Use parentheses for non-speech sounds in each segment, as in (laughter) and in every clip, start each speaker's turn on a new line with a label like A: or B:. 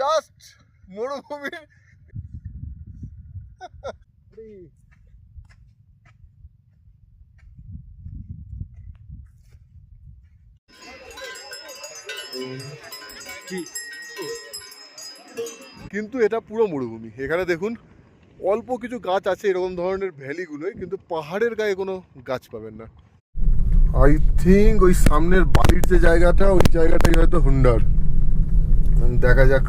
A: Just মরুভূমির কিন্তু এটা পুরো মরুভূমি। এখানে দেখুন অল্প কিছু গাছ আছে এরকম ধরনের ভ্যালিগুলোই কিন্তু পাহাড়ের গায়ে কোনো গাছ পাবেন না। আই থিঙ্ক ওই সামনের বাড়ির যে জায়গাটা ওই জায়গাটাই হয়তো হুন্ডার। দেখা যাক।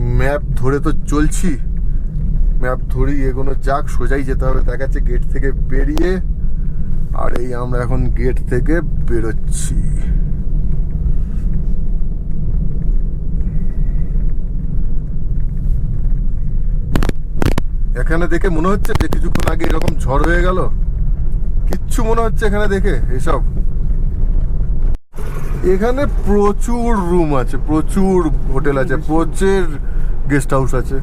A: ম্যাপ ধরে তো চলছি। ম্যাপ ধরেই এগোনো যাক, সোজাই যেতে হবে। দেখা যাচ্ছে গেট থেকে বেরিয়ে। আর এই আমরা এখন গেট থেকে বেরোচ্ছি। এখানে দেখে মনে হচ্ছে যে কিছুক্ষণ আগে এরকম ঝড় হয়ে গেল। কিচ্ছু মনে হচ্ছে এখানে দেখে, এসব। এখানে প্রচুর রুম আছে, প্রচুর হোটেল আছে, প্রচুর গেস্ট হাউস আছে।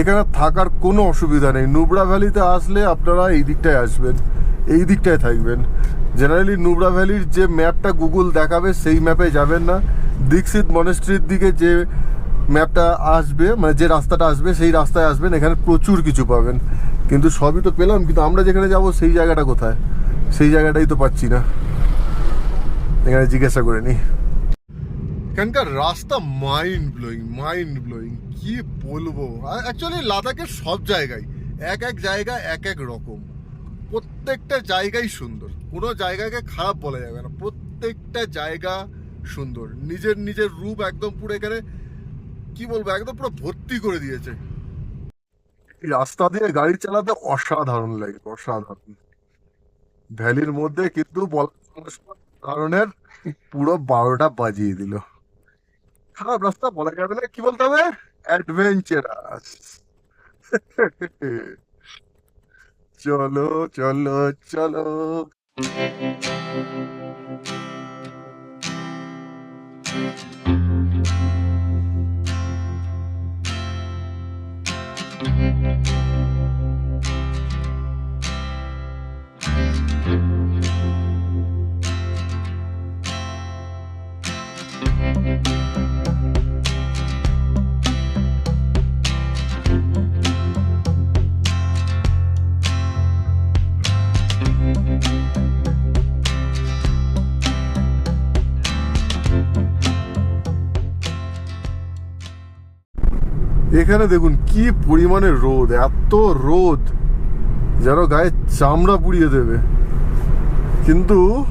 A: এখানে থাকার কোনো অসুবিধা নেই। নুবরা ভ্যালিতে আসলে আপনারা এই দিকটায় আসবেন, এই দিকটায় থাকবেন। জেনারেলি নুবরা ভ্যালির যে ম্যাপটা গুগল দেখাবে, সেই ম্যাপে যাবেন না। দীক্ষিত মনেস্ট্রির দিকে যে ম্যাপটা আসবে মানে যে রাস্তাটা আসবে, সেই রাস্তায় আসবেন। এখানে প্রচুর কিছু পাবেন। কিন্তু সবই তো পেলাম, কিন্তু আমরা যেখানে যাব, সেই জায়গাটা কোথায়? সেই জায়গাটাই তো পাচ্ছি না। এখানে জিজ্ঞাসা করে নি। এখানকার রাস্তা মাইন্ড ব্লোয়িং মাইন্ড ব্লোয়িং কি বলব? অ্যাকচুয়ালি লাদাখের সব জায়গায় এক এক জায়গা এক এক রকম। প্রত্যেকটা জায়গাই সুন্দর। কোনো জায়গাকে খারাপ বলা যাবে না। প্রত্যেকটা জায়গা সুন্দর। নিজের নিজের রূপ একদম পুরো এখানে কি বলব একদম পুরো ভর্তি করে দিয়েছে। রাস্তা দিয়ে গাড়ি চালাতে অসাধারণ লাগে অসাধারণ। ভ্যালির মধ্যে কিন্তু বলার কারণের পুরো বারোটা বাজিয়ে দিল। খারাপ রাস্তা বলা যাবে না, কি বলতে হবে? অ্যাডভেঞ্চারাস (laughs) চলো চলো চলো। এখানে দেখুন কি পরিমাণে রোদ, এত রোদ, যেন গায়ে চামড়া পুড়িয়ে দেবে। কিন্তু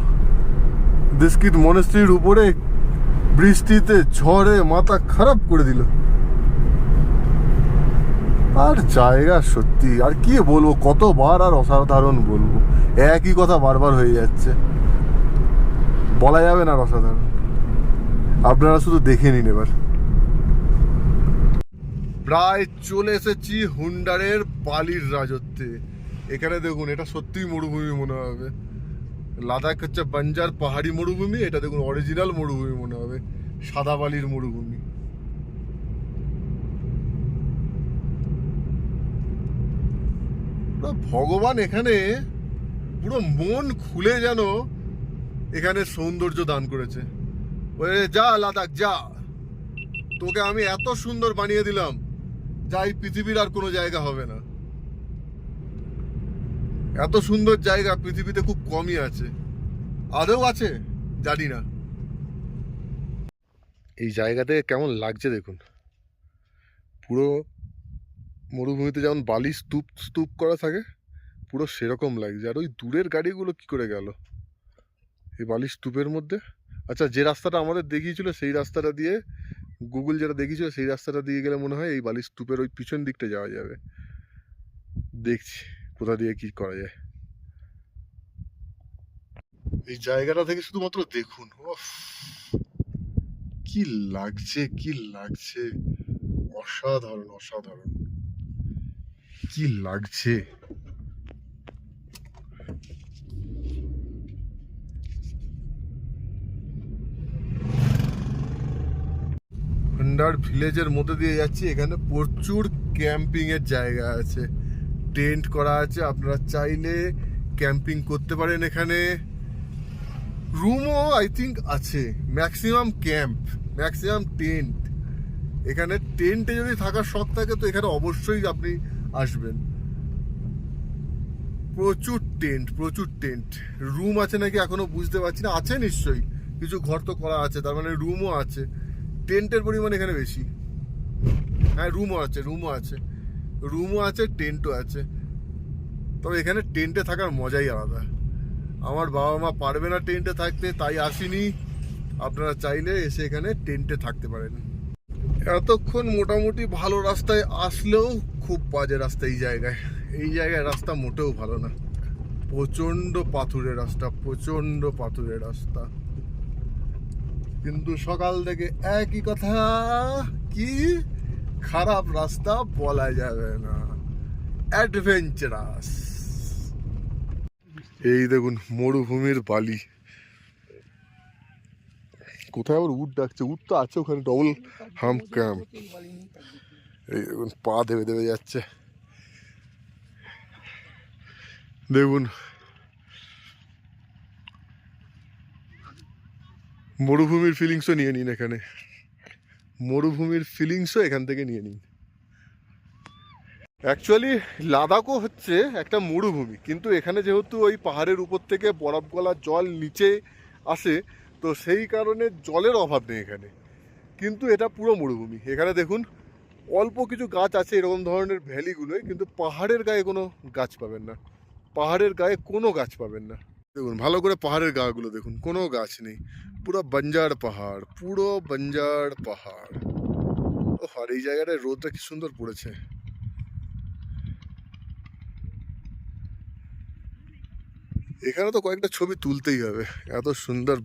A: দিস্কিট মনেস্ট্রির উপরে বৃষ্টিতে ঝড়ে মাথা খারাপ করে দিল। আর জায়গা সত্যি, আর কি বলব, কতবার আর অসাধারণ বলব। একই কথা বারবার হয়ে যাচ্ছে। বলা যাবে না আর অসাধারণ। আপনারা শুধু দেখে নিন এবার। প্রায় চলে এসেছি হুন্ডারের বালির রাজত্বে। এখানে দেখুন, এটা সত্যিই মরুভূমি মনে হবে। লাদাখ হচ্ছে বাঞ্জার পাহাড়ি মরুভূমি, এটা দেখুন অরিজিনাল মরুভূমি মনে হবে। সাদা বালির মরুভূমি। ভগবান এখানে পুরো মন খুলে যেন এখানে সৌন্দর্য দান করেছে। যা লাদাখ, যা। তোকে আমি এত সুন্দর বানিয়ে দিলাম। যা এই পৃথিবীর আর কোনো জায়গা হবে না। এত সুন্দর জায়গা পৃথিবীতে খুব কমই আছে। আদৌ আছে? জানি না। এই জায়গাতে কেমন লাগছে দেখুন। পুরো মরুভূমিতে যেমন বালি স্তূপ স্তূপ করা থাকে, পুরো সেরকম লাগছে। আর ওই দূরের গাড়িগুলো কি করে গেল? এই বালি স্তূপের মধ্যে? আচ্ছা যে রাস্তাটা আমাদের দেখিয়েছিল, সেই রাস্তাটা দিয়ে গুগল যেটা দেখিয়েছিল সেই রাস্তাটা দিয়ে গেলে মনে হয় এই বালি স্তূপের ওই পিছন দিকটা যাওয়া যাবে। দেখছি কোথা দিয়ে কি করা যায়। এই জায়গাটা থেকে শুধুমাত্র দেখুন কি লাগছে কি লাগছে। অসাধারণ অসাধারণ। কি লাগছে। হন্ডার ভিলেজের মধ্যে দিয়ে যাচ্ছি। এখানে প্রচুর ক্যাম্পিং এর জায়গা আছে। টেন্ট করা আছে। আপনারা চাইলে ক্যাম্পিং করতে পারেন এখানে। রুমও আই থিঙ্ক আছে। ম্যাক্সিমাম ক্যাম্প ম্যাক্সিমাম টেন্ট এখানে টেন্টে যদি থাকার শখ থাকে, তো এখানে অবশ্যই আপনি আসবেন। প্রচুর টেন্ট প্রচুর টেন্ট রুম আছে নাকি এখনও বুঝতে পারছি না। আছে নিশ্চয়ই। কিছু ঘর তো করা আছে। তার মানে রুমও আছে। টেন্টের পরিমাণ এখানে বেশি। হ্যাঁ রুমও আছে রুমও আছে। রুমও আছে টেন্টও আছে। তবে এখানে টেন্টে থাকার মজাই আলাদা। আমার বাবা মা পারবে না টেন্টে থাকতে, তাই আসিনি। আপনারা চাইলে এসে এখানে টেন্টে থাকতে পারেন। এতক্ষণ মোটামুটি ভালো রাস্তায় আসলেও খুব বাজে রাস্তা এই জায়গায়। এই জায়গায় রাস্তা মোটেও ভালো না। প্রচণ্ড পাথুরের রাস্তা প্রচণ্ড পাথুরের রাস্তা। কিন্তু সকাল থেকে একই কথা, কি খারাপ রাস্তা বলা যাবে না। অ্যাডভেঞ্চারাস এই দেখুন, মরুভূমির বালি। কোথায় আবার উট ডাকছে? উট তো আছে ওখানে ডবল হাম ক্যাম্প এই দেখুন, পা দেবে দেবে যাচ্ছে। দেখুন মরুভূমির ফিলিংসও নিয়ে নিন এখানে। মরুভূমির ফিলিংসও এখান থেকে নিয়ে নিন। অ্যাকচুয়ালি লাদাখও হচ্ছে একটা মরুভূমি, কিন্তু এখানে যেহেতু ওই পাহাড়ের উপর থেকে বরফ গলা জল নিচে আসে, তো সেই কারণে জলের অভাব নেই এখানে। কিন্তু এটা পুরো মরুভূমি। এখানে দেখুন, অল্প কিছু গাছ আছে এরকম ধরনের ভ্যালিগুলোয়, কিন্তু পাহাড়ের গায়ে কোনো গাছ পাবেন না। পাহাড়ের গায়ে কোনো গাছ পাবেন না। দেখুন, ভালো করে পাহাড়ের গাগুলো দেখুন, কোনো গাছ নেই। পুরো বঞ্জার পাহাড়, পুরো বঞ্জার পাহাড়। ও আর এই জায়গাটায় রোদটা কি সুন্দর পড়েছে। এখানে তো কয়েকটা ছবি তুলতেই হবে। এত সুন্দর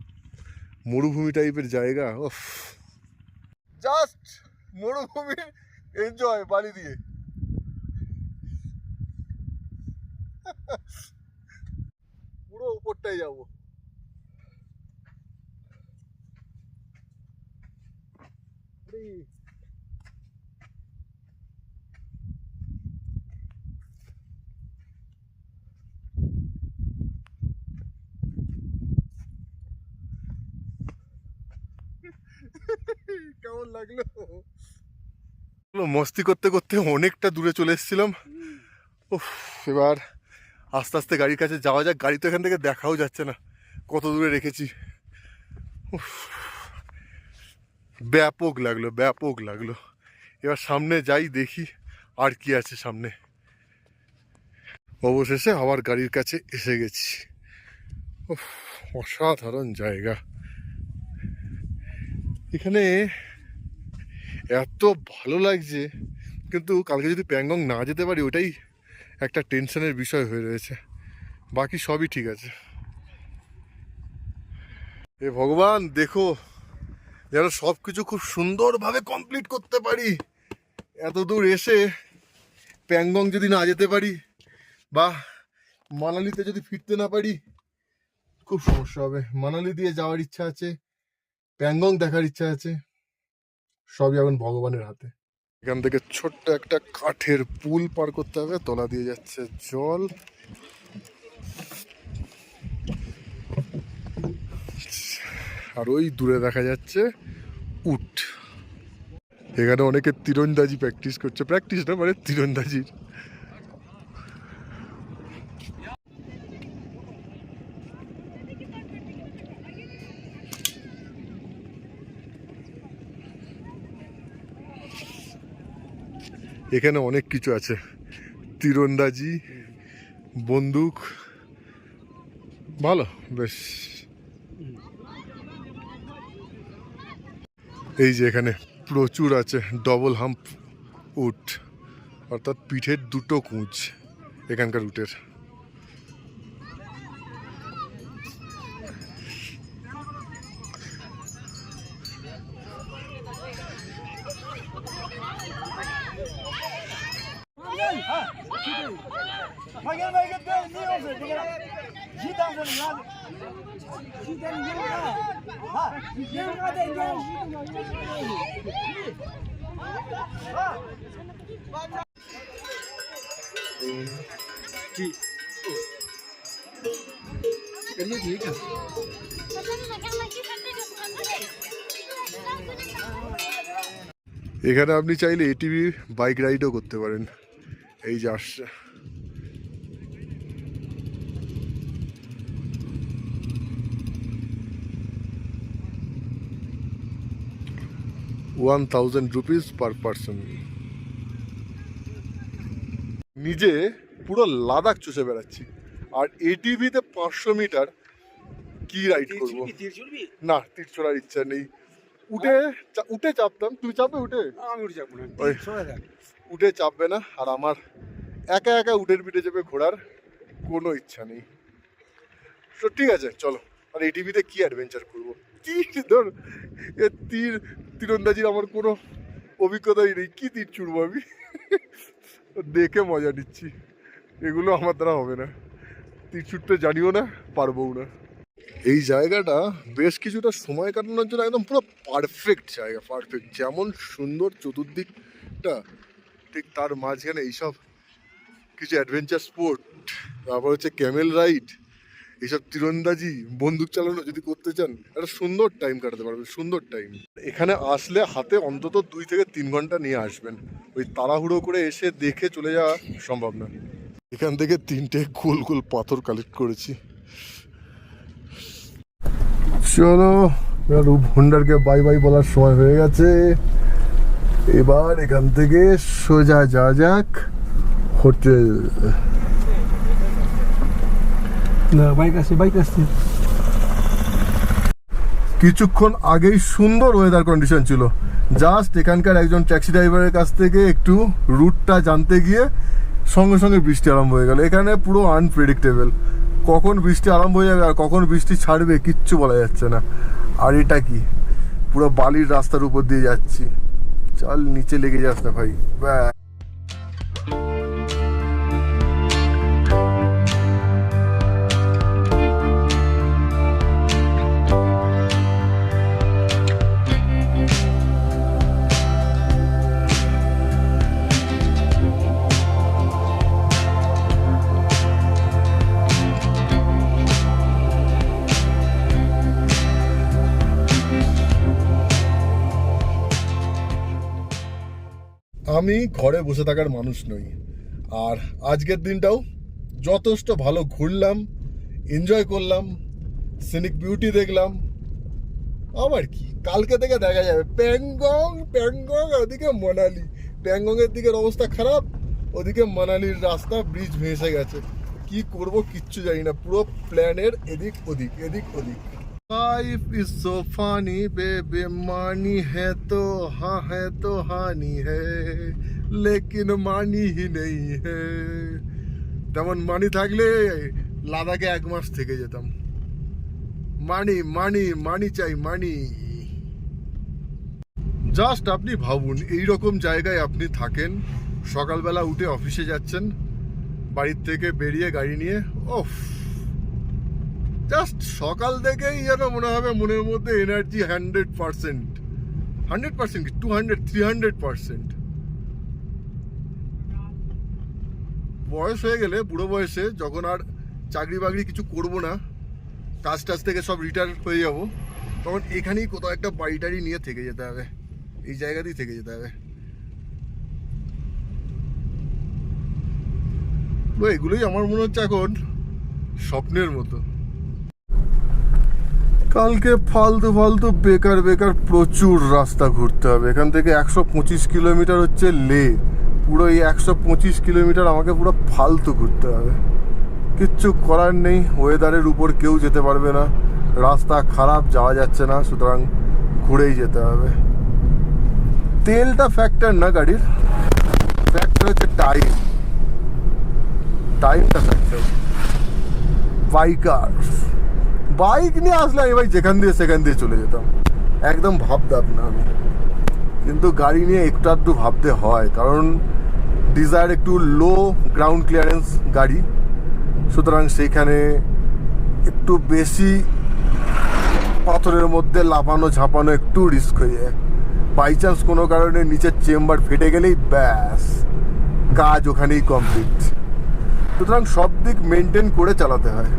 A: মরুভূমি টাইপের জায়গা, ওফ। জাস্ট মরুভূমি এনজয় বাড়ি দিয়ে। (laughs) পুরো উপরটাই যাব। কেমন লাগল? মস্তি করতে করতে অনেকটা দূরে চলে এসেছিলাম। এবার আস্তে আস্তে গাড়ির কাছে যাওয়া যাক। গাড়ি তো এখান থেকে দেখাও যাচ্ছে না। কত দূরে রেখেছি। ব্যাপক লাগল ব্যাপক লাগল। এবার সামনে যাই, দেখি আর কি আছে সামনে। অবশেষে আবার গাড়ির কাছে এসে গেছি। অসাধারণ জায়গা। এখানে এত ভালো লাগছে, কিন্তু কালকে যদি প্যাংগং না যেতে পারি, ওটাই একটা টেনশনের বিষয় হয়ে রয়েছে। বাকি সবই ঠিক আছে। এ ভগবান, দেখো, যেন সব কিছু খুব সুন্দরভাবে কমপ্লিট করতে পারি। এত দূর এসে প্যাংগং যদি না যেতে পারি বা মানালিতে যদি ফিরতে না পারি, খুব সমস্যা হবে। মানালি দিয়ে যাওয়ার ইচ্ছা আছে, প্যাংগং দেখার ইচ্ছা আছে, সবই এখন ভগবানের হাতে। এখান থেকে ছোট্ট একটা কাঠের পুল পার করতে হবে, তলা দিয়ে যাচ্ছে জল। আর ওই দূরে দেখা যাচ্ছে উট। এখানে অনেকে তীরন্দাজি প্র্যাকটিস করছে। প্র্যাকটিস না মানে তীরন্দাজির। এখানে অনেক কিছু আছে। তীরন্দাজি, বন্দুক, ভালো, বেশ। এই যে এখানে প্রচুর আছে ডবল হাম্প উট, অর্থাৎ পিঠের দুটো কুঁচ এখানকার উটের। এখানে আপনি চাইলে এটিভি বাইক রাইডও করতে পারেন। এই যে আসছে। One thousand rupees per person নিজে পুরো লাদাখ চষে বেড়াচ্ছি। আর এটিভিতে পাঁচশো মিটার কি রাইড করব? না তীর ছোড়ার ইচ্ছা নেই। উঠে উঠে চাপতাম। তুমি চাপবে উঠে?
B: আমি উঠে না।
A: চাপবে না। আর আমার একা একা উঠের পিঠে চেপে ঘোরার কোনো ইচ্ছা নেই। তো ঠিক আছে চলো। আর এই টিভিতে কি অ্যাডভেঞ্চার করব? তীর ধর এ তীর তীরন্দাজির আমার কোনো অভিজ্ঞতাই নেই। কি তীর ছুড়বো আমি? দেখে মজা নিচ্ছি। এগুলো আমার দ্বারা হবে না। তীর ছুটতে জানিও না, পারবও না। এই জায়গাটা বেশ কিছুটা সময় কাটানোর জন্য একদম পুরো পারফেক্ট জায়গা পারফেক্ট যেমন সুন্দর চতুর্দিকটা, ঠিক তার মাঝখানে এইসব কিছু অ্যাডভেঞ্চার স্পোর্ট তারপর হচ্ছে ক্যামেল রাইড এইসব তীরন্দাজি, বন্দুক চালানো যদি করতে চান, একটা সুন্দর টাইম কাটাতে পারবেন, সুন্দর টাইম এখানে আসলে হাতে অন্তত দুই থেকে তিন ঘণ্টা নিয়ে আসবেন। ওই তাড়াহুড়ো করে এসে দেখে চলে যাওয়া সম্ভব না। এখান থেকে তিনটে গোল গোল পাথর কালেক্ট করেছি। চলো রূপ হোন্ডারকে বাই বাই বলার সময় হয়ে গেছে। এবার এখান থেকে সোজা যা যাক হোটেল।
B: না বাইক আসছে বাইক আসছে
A: কিছুক্ষণ আগেই সুন্দর ওয়েদার কন্ডিশন ছিল। জাস্ট এখানকার একজন ট্যাক্সি ড্রাইভারের কাছ থেকে একটু রুটটা জানতে গিয়ে সঙ্গে সঙ্গে বৃষ্টি আরম্ভ হয়ে গেল। এখানে পুরো আনপ্রেডিক্টেবল কখন বৃষ্টি আরম্ভ হয়ে যাবে আর কখন বৃষ্টি ছাড়বে কিচ্ছু বলা যাচ্ছে না। আর এটা কি? পুরো বালির রাস্তার উপর দিয়ে যাচ্ছি। চল নিচে লেগে যাস না ভাই। ব্যাস। আমি ঘরে বসে থাকার মানুষ নই। আর আজকের দিনটাও যথেষ্ট ভালো ঘুরলাম এনজয় করলাম সিনিক বিউটি দেখলাম। আবার কি? কালকে থেকে দেখা যাবে। প্যাংগং প্যাংগং, ওদিকে মানালি। প্যাংগংয়ের দিকের অবস্থা খারাপ, ওদিকে মানালির রাস্তা ব্রিজ ভেসে গেছে। কি করব কিচ্ছু জানি না। পুরো প্ল্যানের এদিক ওদিক এদিক ওদিক। लाइफ इज सो फानी बेबे मानी है तो हाँ है तो हानि है लेकिन मानी ही नहीं है তেমন মানি থাকলে লাদাখে এক মাস থেকে যেতাম মানি মানি মানি চাই মানি জাস্ট আপনি ভাবুন এই রকম জায়গায় আপনি থাকেন সকালবেলা উঠে অফিসে যাচ্ছেন বাড়ির থেকে বেরিয়ে গাড়ি নিয়ে ওফ জাস্ট সকাল থেকেই যেন মনে হবে মনের মধ্যে energy hundred percent hundred percent two hundred three hundred percent বয়স হয়ে গেলে, বুড়ো বয়সে যখন আর চাকরি বাকরি কিছু করব না, কাজ টাজ থেকে সব রিটায়ার হয়ে যাব, তখন এখানেই কোথাও একটা বাড়ি টাড়ি নিয়ে থেকে যেতে হবে। এই জায়গাতেই থেকে যেতে হবে। এগুলোই আমার মনে হচ্ছে এখন স্বপ্নের মতো। কালকে ফালতু ফালতু বেকার বেকার প্রচুর রাস্তা ঘুরতে হবে। এখান থেকে একশো পঁচিশ কিলোমিটার হচ্ছে লে। পুরো এই একশো পঁচিশ কিলোমিটার আমাকে পুরো ফালতু ঘুরতে হবে। কিচ্ছু করার নেই ওয়েদারের উপর কেউ যেতে পারবে না। রাস্তা খারাপ, যাওয়া যাচ্ছে না, সুতরাং ঘুরেই যেতে হবে। তেলটা ফ্যাক্টর না গাড়ির? ফ্যাক্টর হচ্ছে টাইম টাইমটা ফ্যাক্টর বাইকার বাইক নিয়ে আসলে আমি ভাই যেখান দিয়ে সেখান দিয়ে চলে যেতাম। একদম ভাবতাম না আমি। কিন্তু গাড়ি নিয়ে একটু আধটু ভাবতে হয়, কারণ ডিজায়ার একটু লো গ্রাউন্ড ক্লিয়ারেন্স গাড়ি। সুতরাং সেইখানে একটু বেশি পাথরের মধ্যে লাফানো, ঝাঁপানো একটু রিস্ক হয়ে যায়। বাই চান্স কোনো কারণে নিচের চেম্বার ফেটে গেলেই ব্যাস, কাজ ওখানেই কমপ্লিট সুতরাং সব দিক মেনটেন করে চালাতে হয়।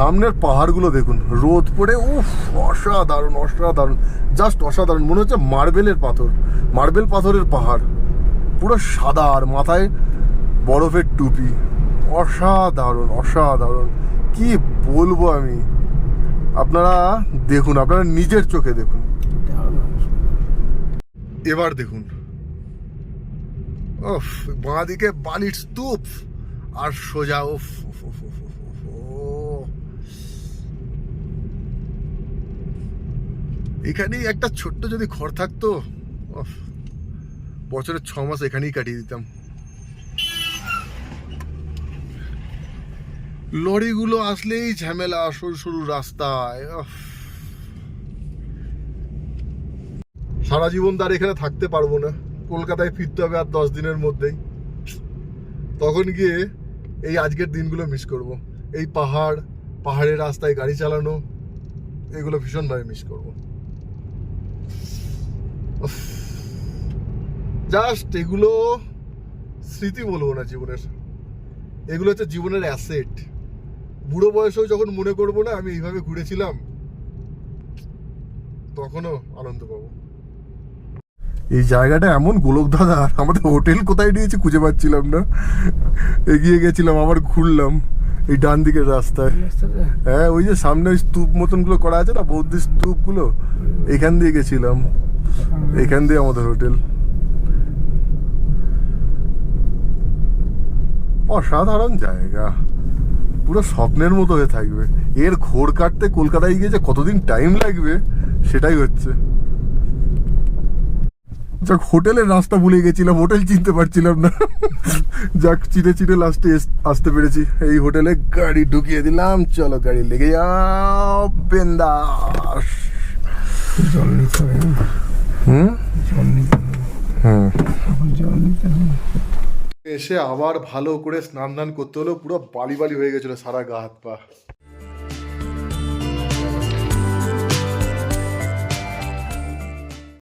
A: সামনের পাহাড়গুলো দেখুন, রোদ পড়ে, উফ, অসাধারণ অসাধারণ জাস্ট অসাধারণ। মনে হচ্ছে মার্বেলের পাথর, মার্বেল পাথরের পাহাড়। পুরো সাদা আর মাথায় বরফের টুপি। অসাধারণ অসাধারণ। কি বলব আমি? আপনারা দেখুন, আপনারা নিজের চোখে দেখুন। এবার দেখুন। ওফ বাঁ দিকে বালির স্তূপ, আর সোজা উফ উফ, উফ, উফ, উফ, উফ, ও। এখানেই একটা ছোট্ট যদি ঘর থাকতো বছরের ছ মাস এখানেই কাটিয়ে দিতাম। লরিগুলো আসলেই ঝামেলা, সরু সরু রাস্তায়। সারা জীবন তার এখানে থাকতে পারব না। কলকাতায় ফিরতে হবে আর দশ দিনের মধ্যেই। তখন গিয়ে এই আজকের দিনগুলো মিস করব। এই পাহাড়, পাহাড়ের রাস্তায় গাড়ি চালানো, এগুলো ভীষণভাবে মিস করব। জাস্ট এগুলো স্মৃতি বলব না জীবনের। এগুলো হচ্ছে জীবনের অ্যাসেট বুড়ো বয়সেও যখন মনে করব না আমি এইভাবে ঘুরেছিলাম তখনও আনন্দ পাবো। এই জায়গাটা এমন গোলক দাদা আমাদের হোটেল কোথায় নিয়েছে খুঁজে পাচ্ছিলাম না। এগিয়ে গেছিলাম আবার ঘুরলাম এই ডান দিকের রাস্তায়। হ্যাঁ ওই যে সামনে ওই স্তূপ মতনগুলো করা আছে না বৌদ্ধ স্তূপগুলো এখান দিয়ে গেছিলাম। এখান দিয়ে আমাদের হোটেল। অসাধারণ জায়গা। পুরো স্বপ্নের মতো হয়ে থাকবে। এর ঘোর কাটতে কলকাতায় গিয়ে যে কতদিন টাইম লাগবে, সেটাই হচ্ছে। যাক, হোটেলের রাস্তা ভুলে গেছিলাম, হোটেল চিনতে পারছিলাম না। যাক, চিনে চিনে লাস্টে আসতে পেরেছি। এই হোটেলে গাড়ি ঢুকিয়ে দিলাম। চলো, গাড়ি লেগে যাও, বেন্দাস? এসে আবার ভালো করে স্নান করতে হলো পুরো বালি বালি হয়ে গেছিল সারা গা হাত পা